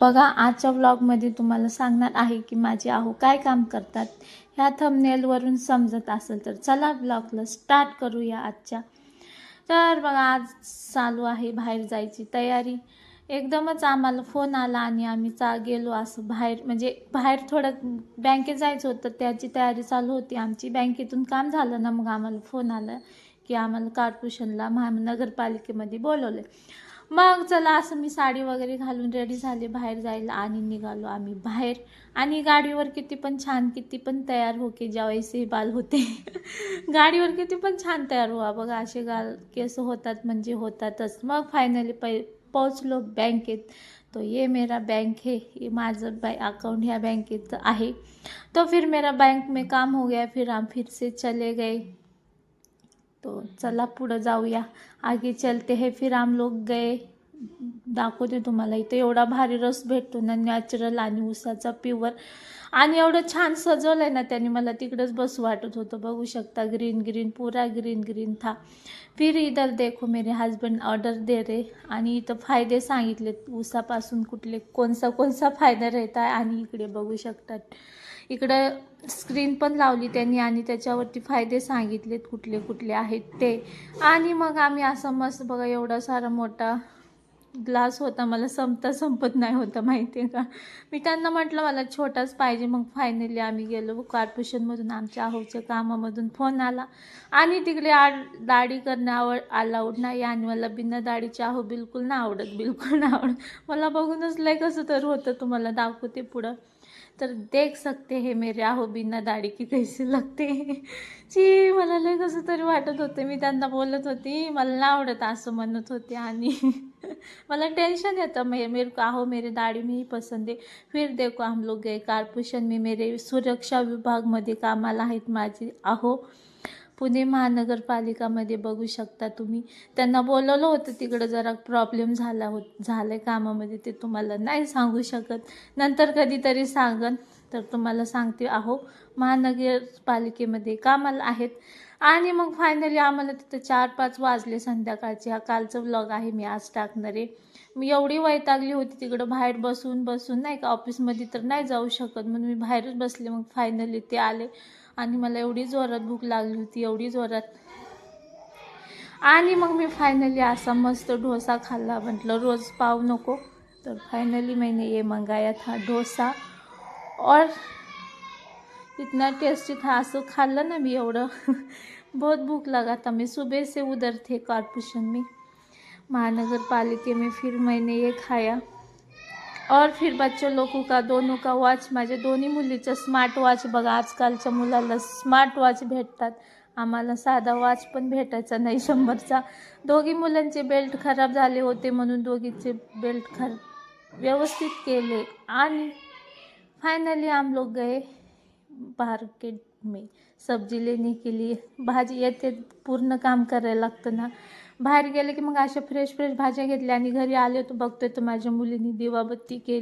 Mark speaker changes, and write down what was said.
Speaker 1: बघा आजच्या व्लॉगमध्ये तुम्हाला सांगणार आहे की माझे आहो काय काम करतात. ह्या थंबनेलवरून समजत असेल तर चला ब्लॉगला स्टार्ट करूया आजच्या. तर बघा आज चालू आहे बाहेर जायची तयारी. एकदमच आम्हाला फोन आला आणि आम्ही चा गेलो असं बाहेर. म्हणजे बाहेर थोडं बँकेत जायचं होतं त्याची तयारी चालू होती. आमची बँकेतून काम झालं ना मग आम्हाला फोन आला की आम्हाला कार्पोरेशनला महानगरपालिकेमध्ये बोलवलं. मग चला असं मी साडी वगैरे घालून रेडी झाले बाहेर जायला आणि निघालो आम्ही बाहेर. आणि गाडीवर किती पण छान किती पण तयार हो के जावायचे बाल होते. गाडीवर किती पण छान तयार व्हा बघा असे गाल केस होतात म्हणजे होतातच. मग फायनली पै पोचलो बँकेत. तो ये मेरा बैंक है ये माझं बै अकाउंट ह्या बँकेत आहे. तो फिर मेरा बैंक में काम हो गया फिर हम फिर से चले गए. तो चला पुढं जाऊया. आगे चलते हे फिर आम लोग गए. दाखवते तुम्हाला इथे एवढा भारी रस भेटतो ना नॅचरल आणि उसाचा प्युअर आणि एवढं छान सजवलं आहे ना त्यांनी मला तिकडंच बस वाटत होतं. बघू शकता ग्रीन ग्रीन पुरा ग्रीन ग्रीन था. फिर इधर देखो मेरे हस्बंड ऑर्डर दे रे आणि इथं फायदे सांगितलेत ऊसापासून कुठले कोणसा कोणसा फायदा राहत आहे? आणि इकडे बघू शकतात इकडं स्क्रीन पण लावली त्यांनी आणि त्याच्यावरती फायदे सांगितलेत कुठले कुठले आहेत ते. आणि मग आम्ही असं मस्त बघा एवढा सारा मोठा ग्लास होता मला संपता संपत नाही होता माहिती आहे का? मी त्यांना म्हटलं मला छोटाच पाहिजे. मग फायनली आम्ही गेलो. कॉर्पोरेशनमधून आमच्या आहोच्या कामामधून फोन आला. आणि तिकडे आड दाढी करणं आवड अलाउड नाही. आणि मला बिना दाढीची आहो बिलकुल नाही आवडत बिलकुल नाही आवडत. मला बघूनच लय कसं तर होतं तुम्हाला दाखवते पुढं. तर देख सकते हे मेरे आहो बिना दाढी की कैसे लागते ची मला लय कसं तरी वाटत होते. मी त्यांना बोलत होती मला नाही आवडत असं म्हणत होते आणि मला टेंशन येतं. मे मेरे को आहो मेरे दाढ़ी मी पसंद आहे. फिर देखो हम लोग गए कार्पोरेशन मी मेरे सुरक्षा विभागमध्ये कामाला आहेत माझी आहो. पुणे महानगरपालिकामध्ये बघू शकता तुम्ही. त्यांना बोलवलं होतं तिकडं जरा प्रॉब्लेम झाला हो झालं आहे कामामध्ये ते तुम्हाला नाही सांगू शकत. नंतर कधीतरी सांगन तर तुम्हाला सांगते. आहो महानगरपालिकेमध्ये कामाला आहेत. आणि मग फायनली आम्हाला तिथं चार पाच वाजले संध्याकाळचे. हा कालचं व्लॉग आहे मी आज टाकणार आहे. मी एवढी वैतागली होती तिकडं बाहेर बसून बसून. नाही का ऑफिसमध्ये तर नाही जाऊ शकत म्हणून मी बाहेरच बसले. मग फायनली ते आले. आणि मला एवढी जोरात भूक लागली होती एवढी जोरात. आणि मग मी फायनली असा मस्त डोसा खाल्ला. म्हटलं रोज पाव नको. तर फायनली मैंने ये मंगाया था डोसा. और इतना टेस्टी था. असं खाल्लं ना मी एवढं. बहुत भूख लगा था. मैं सुबह से उधर थे कॉर्पोरेशन में. महानगर पालिके में फिर मैंने ये खाया. और फिर बच्चों लोगों का दोनों का वॉच माझ्या दोन्ही मुलीचं स्मार्ट वॉच बघा आजकालच्या मुलाला स्मार्ट वॉच भेटतात. आम्हाला साधा वॉच पण भेटायचा नाही शंभरचा. दोघी मुलांचे बेल्ट खराब झाले होते म्हणून दोघीचे बेल्ट खर व्यवस्थित केले. आणि फायनली हम लोग गए मार्केट में. सब्जी लेने के लिए. भाजी येते पूर्ण काम करायला लागतं ना. बाहेर गेले की मग अशा फ्रेश फ्रेश भाज्या घेतल्या आणि घरी आले तर बघतोय तर माझ्या मुलींनी दिवाबत्ती केली.